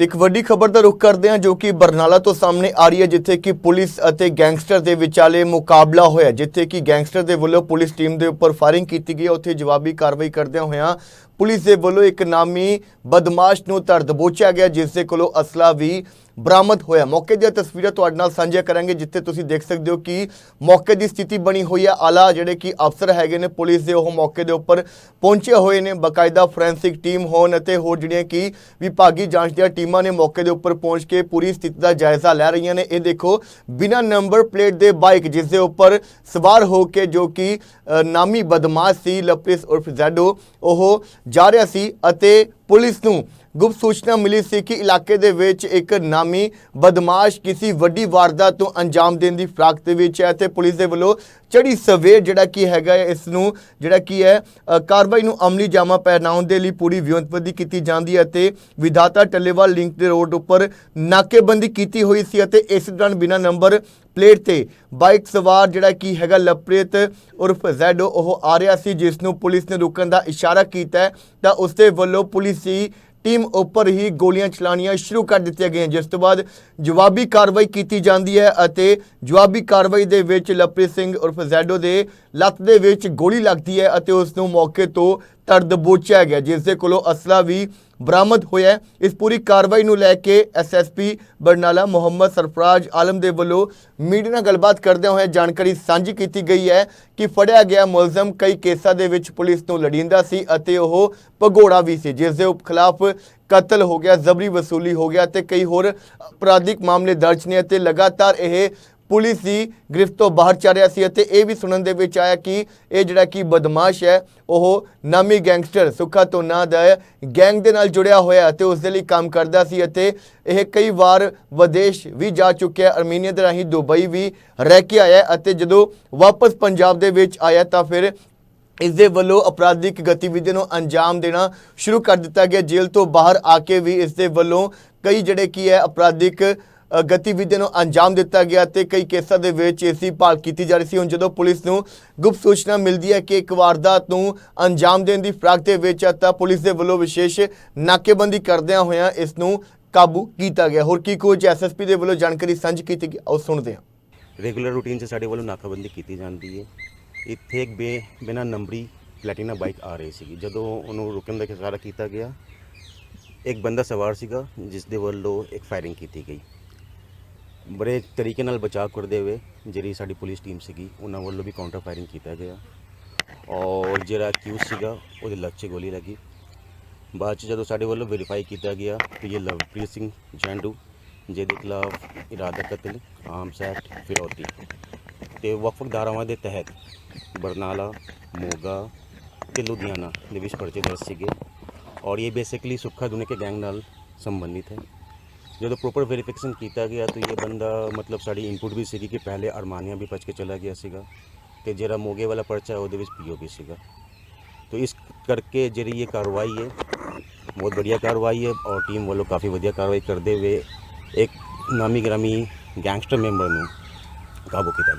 ਤੇ ਇੱਕ ਵੱਡੀ ਖਬਰ ਦਾ ਰੁਖ ਕਰਦੇ ਹਾਂ ਜੋ ਕਿ ਬਰਨਾਲਾ ਤੋਂ ਸਾਹਮਣੇ ਆ ਰਹੀ ਹੈ, ਜਿੱਥੇ ਕਿ ਪੁਲਿਸ ਅਤੇ ਗੈਂਗਸਟਰ ਦੇ ਵਿਚਾਲੇ ਮੁਕਾਬਲਾ ਹੋਇਆ, ਜਿੱਥੇ ਕਿ ਗੈਂਗਸਟਰ ਦੇ ਵੱਲੋਂ ਪੁਲਿਸ ਟੀਮ ਦੇ ਉੱਪਰ ਫਾਇਰਿੰਗ ਕੀਤੀ ਗਈ ਹੈ। ਉੱਥੇ ਜਵਾਬੀ ਕਾਰਵਾਈ ਕਰਦਿਆਂ ਹੋਇਆਂ ਪੁਲਿਸ ਦੇ ਵੱਲੋਂ ਇੱਕ ਨਾਮੀ ਬਦਮਾਸ਼ ਨੂੰ ਧਰ ਦਬੋਚਿਆ ਗਿਆ, ਜਿਸ ਦੇ ਕੋਲੋਂ ਅਸਲਾ ਵੀ ਬਰਾਮਦ ਹੋਇਆ। ਮੌਕੇ ਦੀਆਂ ਤਸਵੀਰਾਂ ਤੁਹਾਡੇ ਨਾਲ ਸਾਂਝੀਆਂ ਕਰਾਂਗੇ, ਜਿੱਥੇ ਤੁਸੀਂ ਦੇਖ ਸਕਦੇ ਹੋ ਕਿ ਮੌਕੇ ਦੀ ਸਥਿਤੀ ਬਣੀ ਹੋਈ ਹੈ ਆਲਾ ਜਿਹੜੇ ਕਿ ਅਫਸਰ ਹੈਗੇ ਨੇ, ਪੁਲਿਸ ਦੇ ਉਹ ਮੌਕੇ ਦੇ ਉੱਪਰ ਪਹੁੰਚੇ ਹੋਏ ਨੇ। ਬਕਾਇਦਾ ਫੋਰੈਂਸਿਕ ਟੀਮ ਹੋਣ ਅਤੇ ਹੋਰ ਜਿਹੜੀਆਂ ਕਿ ਵਿਭਾਗੀ ਜਾਂਚ ਦੀਆਂ ਟੀਮਾਂ ਨੇ ਮੌਕੇ ਦੇ ਉੱਪਰ ਪਹੁੰਚ ਕੇ ਪੂਰੀ ਸਥਿਤੀ ਦਾ ਜਾਇਜ਼ਾ ਲੈ ਰਹੀਆਂ ਨੇ। ਇਹ ਦੇਖੋ, ਬਿਨਾਂ ਨੰਬਰ ਪਲੇਟ ਦੇ ਬਾਈਕ, ਜਿਸ ਦੇ ਉੱਪਰ ਸਵਾਰ ਹੋ ਕੇ ਜੋ ਕਿ ਨਾਮੀ ਬਦਮਾਸ਼ ਸੀ, ਲਪਿਸ ਉਰਫ ਜ਼ੈਡੋ, ਉਹ ਜਾ ਰਿਹਾ ਸੀ ਅਤੇ ਪੁਲਿਸ ਨੂੰ ਗੁਪਤ ਸੂਚਨਾ ਮਿਲੀ ਸੀ ਕਿ ਇਲਾਕੇ ਦੇ ਵਿੱਚ ਇੱਕ ਨਾਮੀ ਬਦਮਾਸ਼ ਕਿਸੇ ਵੱਡੀ ਵਾਰਦਾਤ ਤੋਂ ਅੰਜਾਮ ਦੇਣ ਦੀ ਫਰਾਕ ਦੇ ਵਿੱਚ ਹੈ ਤੇ ਪੁਲਿਸ ਦੇ ਵੱਲੋਂ ਚੜੀ ਸਵੇਰ ਜਿਹੜਾ ਕੀ ਹੈਗਾ ਹੈ, ਇਸ ਨੂੰ ਜਿਹੜਾ ਕੀ ਹੈ ਕਾਰਵਾਈ ਨੂੰ ਅਮਲੀ ਜਾਮਾ ਪਹਿਨਾਉਣ ਦੇ ਲਈ ਪੂਰੀ ਵਿਉਂਤਬੰਦੀ ਕੀਤੀ ਜਾਂਦੀ ਹੈ ਤੇ ਵਿਧਾਤਾ ਟੱਲੇਵਾਲ ਲਿੰਕ ਦੇ ਰੋਡ ਉੱਪਰ ਨਾਕੇਬੰਦੀ ਕੀਤੀ ਹੋਈ ਸੀ ਅਤੇ ਇਸ ਦੌਰਾਨ ਬਿਨਾਂ ਨੰਬਰ ਪਲੇਟ ਤੇ ਬਾਈਕ ਸਵਾਰ ਜਿਹੜਾ ਕੀ ਹੈਗਾ ਲਪ੍ਰੀਤ ਉਰਫ ਜ਼ੈਡੋ ਉਹ ਆ ਰਿਹਾ ਸੀ ਜਿਸ ਨੂੰ ਪੁਲਿਸ ਨੇ ਰੁਕਣ ਦਾ ਇਸ਼ਾਰਾ ਕੀਤਾ ਤਾਂ ਉਸ ਦੇ ਵੱਲੋਂ ਪੁਲਿਸ ਦੀ ਟੀਮ ਉੱਪਰ ਹੀ ਗੋਲੀਆਂ ਚਲਾਉਣੀਆਂ ਸ਼ੁਰੂ ਕਰ ਦਿੱਤੀਆਂ ਗਈਆਂ। ਜਿਸ ਤੋਂ ਬਾਅਦ ਜਵਾਬੀ ਕਾਰਵਾਈ ਕੀਤੀ ਜਾਂਦੀ ਹੈ ਅਤੇ ਜਵਾਬੀ ਕਾਰਵਾਈ ਦੇ ਵਿੱਚ ਲਪ੍ਰੀਤ ਸਿੰਘ ਉਰਫ ਜ਼ੈਡੋ ਦੇ ਲੱਤ ਦੇ ਵਿੱਚ ਗੋਲੀ ਲੱਗਦੀ ਹੈ ਅਤੇ ਉਸ ਨੂੰ ਮੌਕੇ ਤੋਂ ਧਰ ਦਬੋਚਿਆ ਗਿਆ ਜਿਸ ਦੇ ਕੋਲੋਂ ਅਸਲਾ ਵੀ ਬਰਾਮਦ ਹੋਇਆ ਇਸ ਪੂਰੀ ਕਾਰਵਾਈ ਨੂੰ ਲੈ ਕੇ ਐਸਐਸਪੀ ਬਰਨਾਲਾ ਮੁਹੰਮਦ ਸਰਫਰਾਜ਼ ਆਲਮ ਦੇ ਵੱਲੋਂ ਮੀਡੀਆ ਨਾਲ ਗੱਲਬਾਤ ਕਰਦਿਆਂ ਹੋਏ ਜਾਣਕਾਰੀ ਸਾਂਝੀ ਕੀਤੀ ਗਈ ਹੈ ਕਿ ਫੜਿਆ ਗਿਆ ਮੁਲਜ਼ਮ ਕਈ ਕੇਸਾਂ ਦੇ ਵਿੱਚ ਪੁਲਿਸ ਨੂੰ ਲੜਿੰਦਾ ਸੀ ਅਤੇ ਉਹ ਭਗੌੜਾ ਵੀ ਸੀ ਜਿਸ ਦੇ ਖਿਲਾਫ ਕਤਲ ਹੋ ਗਿਆ, ਜ਼ਬਰੀ ਵਸੂਲੀ ਹੋ ਗਿਆ ਤੇ ਕਈ ਹੋਰ ਅਪਰਾਧਿਕ ਮਾਮਲੇ ਦਰਜ ਨੇ ਅਤੇ ਲਗਾਤਾਰ ਇਹ ਪੁਲਿਸ ਦੀ ਗ੍ਰਿਫਤ ਤੋਂ ਬਾਹਰ ਚੱਲ ਰਿਹਾ ਸੀ ਅਤੇ ਇਹ ਵੀ ਸੁਣਨ ਦੇ ਵਿੱਚ ਆਇਆ ਕਿ ਇਹ ਜਿਹੜਾ ਕਿ ਬਦਮਾਸ਼ ਹੈ, ਉਹ ਨਾਮੀ ਗੈਂਗਸਟਰ ਸੁੱਖਾ ਤੋਂ ਨਾਂ ਦਾ ਗੈਂਗ ਦੇ ਨਾਲ ਜੁੜਿਆ ਹੋਇਆ ਅਤੇ ਉਸ ਦੇ ਲਈ ਕੰਮ ਕਰਦਾ ਸੀ ਅਤੇ ਇਹ ਕਈ ਵਾਰ ਵਿਦੇਸ਼ ਵੀ ਜਾ ਚੁੱਕਿਆ, ਅਰਮੀਨੀਆ ਦੇ ਰਾਹੀਂ ਦੁਬਈ ਵੀ ਰਹਿ ਕੇ ਆਇਆ ਅਤੇ ਜਦੋਂ ਵਾਪਸ ਪੰਜਾਬ ਦੇ ਵਿੱਚ ਆਇਆ ਤਾਂ ਫਿਰ ਇਸ ਦੇ ਵੱਲੋਂ ਅਪਰਾਧਿਕ ਗਤੀਵਿਧੀਆਂ ਨੂੰ ਅੰਜਾਮ ਦੇਣਾ ਸ਼ੁਰੂ ਕਰ ਦਿੱਤਾ ਗਿਆ। ਜੇਲ੍ਹ ਤੋਂ ਬਾਹਰ ਆ ਕੇ ਵੀ ਇਸ ਦੇ ਵੱਲੋਂ ਕਈ ਜਿਹੜੇ ਕੀ ਹੈ, ਅਪਰਾਧਿਕ ਗਤੀਵਿਧੀ ਨੂੰ ਅੰਜਾਮ ਦਿੱਤਾ ਗਿਆ ਤੇ ਕਈ ਕੇਸਾਂ ਦੇ ਵਿੱਚ ਇਸ ਦੀ ਭਾਲ ਕੀਤੀ ਜਾ ਰਹੀ ਸੀ। ਹੁਣ ਜਦੋਂ ਪੁਲਿਸ ਨੂੰ ਗੁਪਤ ਸੂਚਨਾ ਮਿਲਦੀ ਹੈ ਕਿ ਇੱਕ ਵਾਰਦਾਤ ਨੂੰ ਅੰਜਾਮ ਦੇਣ ਦੀ ਫਰਾਕ ਦੇ ਵਿੱਚ ਹੈ, ਤਾਂ ਪੁਲਿਸ ਦੇ ਵੱਲੋਂ ਵਿਸ਼ੇਸ਼ ਨਾਕੇਬੰਦੀ ਕਰਦਿਆਂ ਹੋਇਆਂ ਇਸ ਨੂੰ ਕਾਬੂ ਕੀਤਾ ਗਿਆ। ਹੋਰ ਕੀ ਕੁਝ ਐਸਐਸਪੀ ਦੇ ਵੱਲੋਂ ਜਾਣਕਾਰੀ ਸਾਂਝੀ ਕੀਤੀ ਗਈ? ਆਓ ਸੁਣਦੇ ਹਾਂ। ਰੈਗੂਲਰ ਰੂਟੀਨ 'ਚ ਸਾਡੇ ਵੱਲੋਂ ਨਾਕਾਬੰਦੀ ਕੀਤੀ ਜਾਂਦੀ ਹੈ। ਇੱਥੇ ਇੱਕ ਬੇ, ਬਿਨਾਂ ਨੰਬਰੀ ਪਲੈਟੀਨਾ ਬਾਈਕ ਆ ਰਹੀ ਸੀਗੀ। ਜਦੋਂ ਉਹਨੂੰ ਰੁਕਣ ਦਾ ਇਸ਼ਾਰਾ ਕੀਤਾ ਗਿਆ, ਇੱਕ ਬੰਦਾ ਸਵਾਰ ਸੀਗਾ ਜਿਸ ਦੇ ਵੱਲੋਂ ਇੱਕ ਫਾਇਰਿੰਗ ਕੀਤੀ ਗਈ। ਬੜੇ ਤਰੀਕੇ ਨਾਲ ਬਚਾਅ ਕਰਦੇ ਹੋਏ ਜਿਹੜੀ ਸਾਡੀ ਪੁਲਿਸ ਟੀਮ ਸੀਗੀ, ਉਹਨਾਂ ਵੱਲੋਂ ਵੀ ਕਾਊਂਟਰ ਫਾਇਰਿੰਗ ਕੀਤਾ ਗਿਆ। ਔਰ ਜਿਹੜਾ ਅਕਿਊਜ਼ ਸੀਗਾ, ਉਹਦੇ ਲੱਤ 'ਚ ਗੋਲੀ ਲੱਗੀ। ਬਾਅਦ 'ਚ ਜਦੋਂ ਸਾਡੇ ਵੱਲੋਂ ਵੈਰੀਫਾਈ ਕੀਤਾ ਗਿਆ ਕਿ ਇਹ ਲਵਪ੍ਰੀਤ ਸਿੰਘ ਜੈਂਡੂ, ਜਿਹਦੇ ਖਿਲਾਫ ਇਰਾਦਾ ਕਤਲ ਆਰਮਸ ਐਕਟ ਫਿਰੌਤੀ ਤੇ ਵਕਫ ਧਾਰਾਵਾਂ ਦੇ ਤਹਿਤ ਬਰਨਾਲਾ, ਮੋਗਾ ਤੇ ਲੁਧਿਆਣਾ ਦੇ ਵਿੱਚ ਪਰਚੇ ਦਰਜ ਸੀਗੇ। ਔਰ ਇਹ ਬੇਸਿਕਲੀ ਸੁੱਖਾ ਦੁਨੇ ਕੇ ਗੈਂਗ ਨਾਲ ਸੰਬੰਧਿਤ ਹੈ। ਜਦੋਂ ਪ੍ਰੋਪਰ ਵੈਰੀਫਿਕੇਸ਼ਨ ਕੀਤਾ ਗਿਆ ਤਾਂ ਇਹ ਬੰਦਾ ਮਤਲਬ ਸਾਡੀ ਇਨਪੁਟ ਵੀ ਸੀਗੀ ਕਿ ਪਹਿਲੇ ਅਰਮਾਨੀਆ ਵੀ ਬਚ ਕੇ ਚਲਾ ਗਿਆ ਸੀਗਾ ਤੇ ਜਿਹੜਾ ਮੋਗੇ ਵਾਲਾ ਪਰਚਾ ਹੈ ਉਹਦੇ ਵਿੱਚ ਪੀਓਬੀ ਸੀਗਾ तो इस करके ਜਿਹੜੀ ਇਹ ਕਾਰਵਾਈ ਹੈ ਬਹੁਤ बढ़िया ਕਾਰਵਾਈ ਹੈ ਔਰ ਟੀਮ ਵੱਲੋਂ ਕਾਫੀ ਵਧੀਆ ਕਾਰਵਾਈ ਕਰਦੇ ਹੋਏ ਇੱਕ ਨਾਮੀ ਗ੍ਰਾਮੀ ਗੈਂਗਸਟਰ ਮੈਂਬਰ ਨੂੰ ਕਾਬੂ ਕੀਤਾ